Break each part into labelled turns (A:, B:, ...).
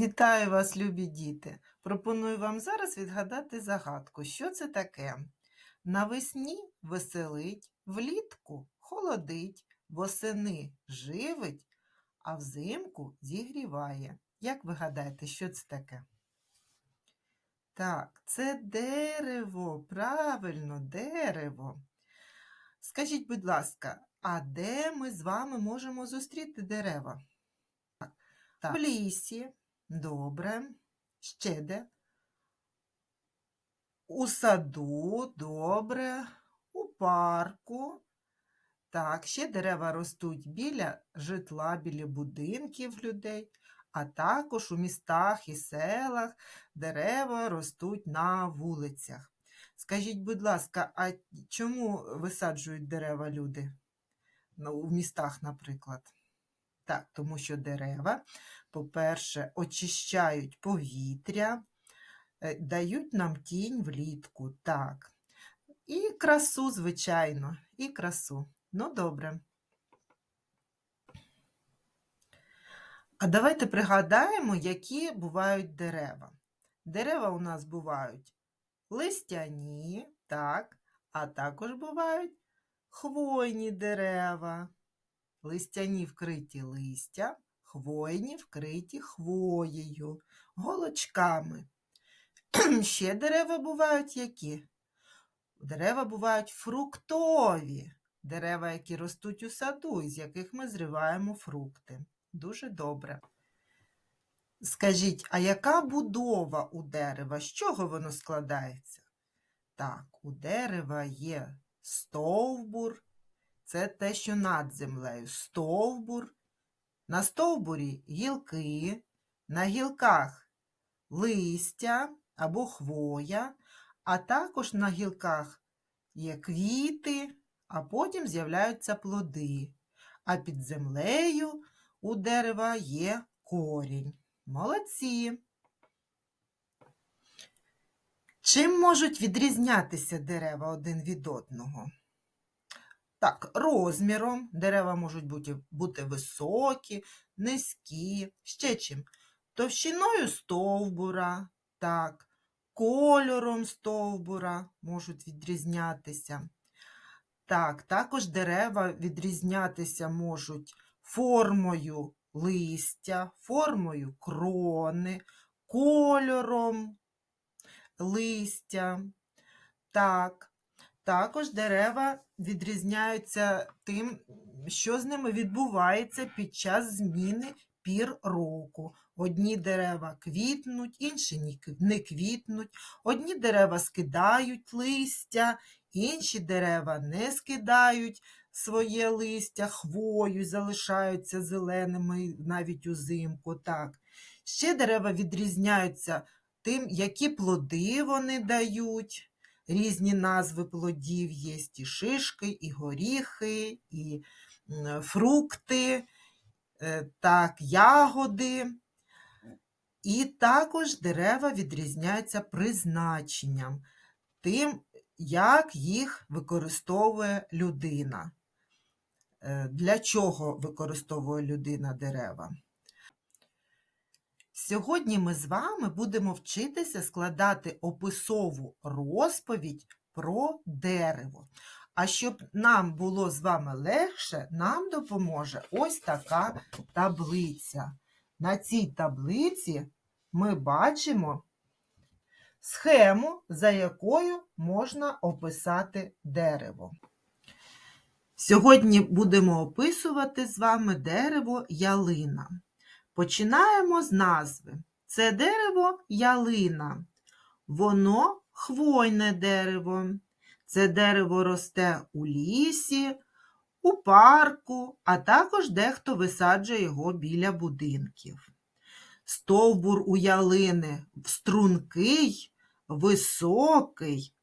A: Вітаю вас, любі діти! Пропоную вам зараз відгадати загадку. Що це таке? Навесні веселить, влітку холодить, восени живить, а взимку зігріває. Як ви гадаєте, що це таке? Так, це дерево, правильно, дерево. Скажіть, будь ласка, а де ми з вами можемо зустріти дерева? Так, в лісі, добре. Ще де? У саду, добре. У парку. Так, ще дерева ростуть біля житла, біля будинків людей, а також у містах і селах дерева ростуть на вулицях. Скажіть, будь ласка, а чому висаджують дерева люди? Ну, у містах, наприклад. Так, тому що дерева, по-перше, очищають повітря, е, дають нам тінь влітку. Так. І красу, звичайно, і красу. Ну, добре. А давайте пригадаємо, які бувають дерева. Дерева у нас бувають листяні, так, а також бувають хвойні дерева. Листяні вкриті листя, хвойні вкриті хвоєю, голочками. Ще дерева бувають які? Дерева бувають фруктові, дерева, які ростуть у саду, із яких ми зриваємо фрукти. Дуже добре. Скажіть, а яка будова у дерева? З чого воно складається? Так, у дерева є стовбур, це те, що над землею. Стовбур. На стовбурі гілки, на гілках листя або хвоя, а також на гілках є квіти, а потім з'являються плоди. А під землею у дерева є корінь. Молодці. Чим можуть відрізнятися дерева один від одного? Так, розміром дерева можуть бути, бути високі, низькі, ще чим. Товщиною стовбура, так, кольором стовбура можуть відрізнятися. Так, також дерева відрізнятися можуть формою листя, формою крони, кольором листя. Так, також дерева відрізняються тим, що з ними відбувається під час зміни пір року. Одні дерева квітнуть, інші не квітнуть, одні дерева скидають листя, інші дерева не скидають своє листя, хвою, залишаються зеленими навіть узимку. Так. Ще дерева відрізняються тим, які плоди вони дають. Різні назви плодів є і шишки, і горіхи, і фрукти, е, так, ягоди. І також дерева відрізняються призначенням, тим, як їх використовує людина. Е, Для чого використовує людина дерева? Сьогодні ми з вами будемо вчитися складати описову розповідь про дерево. А щоб нам було з вами легше, нам допоможе ось така таблиця. На цій таблиці ми бачимо схему, за якою можна описати дерево. Сьогодні будемо описувати з вами дерево ялина. Починаємо з назви. Це дерево ялина. Воно хвойне дерево. Це дерево росте у лісі, у парку, а також дехто висаджує його біля будинків. Стовбур у ялини стрункий, високий,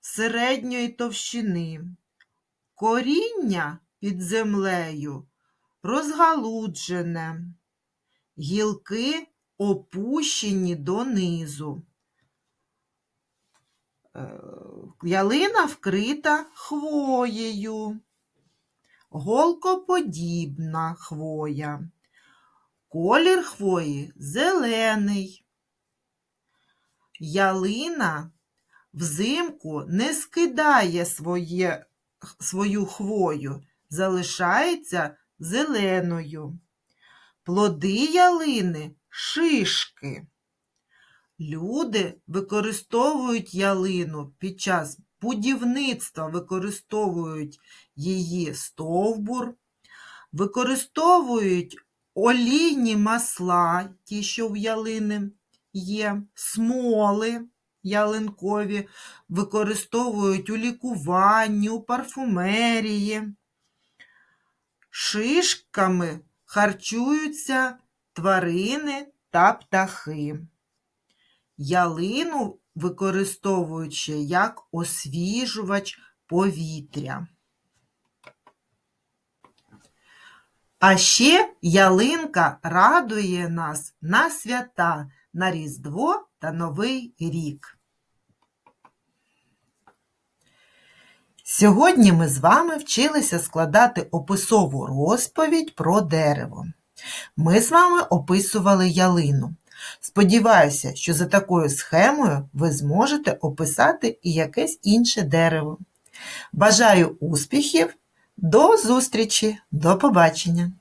A: середньої товщини. Коріння під землею розгалуджене гілки опущені донизу. Е, Ялина вкрита хвоєю, голкоподібна хвоя. Колір хвої зелений. Ялина взимку не скидає своє, свою хвою, залишається зеленою. Плоди ялини шишки. Люди використовують ялину під час будівництва, використовують її стовбур, використовують олійні масла, ті, що в ялини є, смоли ялинкові, використовують у лікуванні, у парфумерії. Шишками харчуються тварини та птахи. Ялину використовують ще як освіжувач повітря. А ще ялинка радує нас на свята, на Різдво та Новий рік. Сьогодні ми з вами вчилися складати описову розповідь про дерево. Ми з вами описували ялину. Сподіваюся, що за такою схемою ви зможете описати і якесь інше дерево. Бажаю успіхів! До зустрічі! До побачення!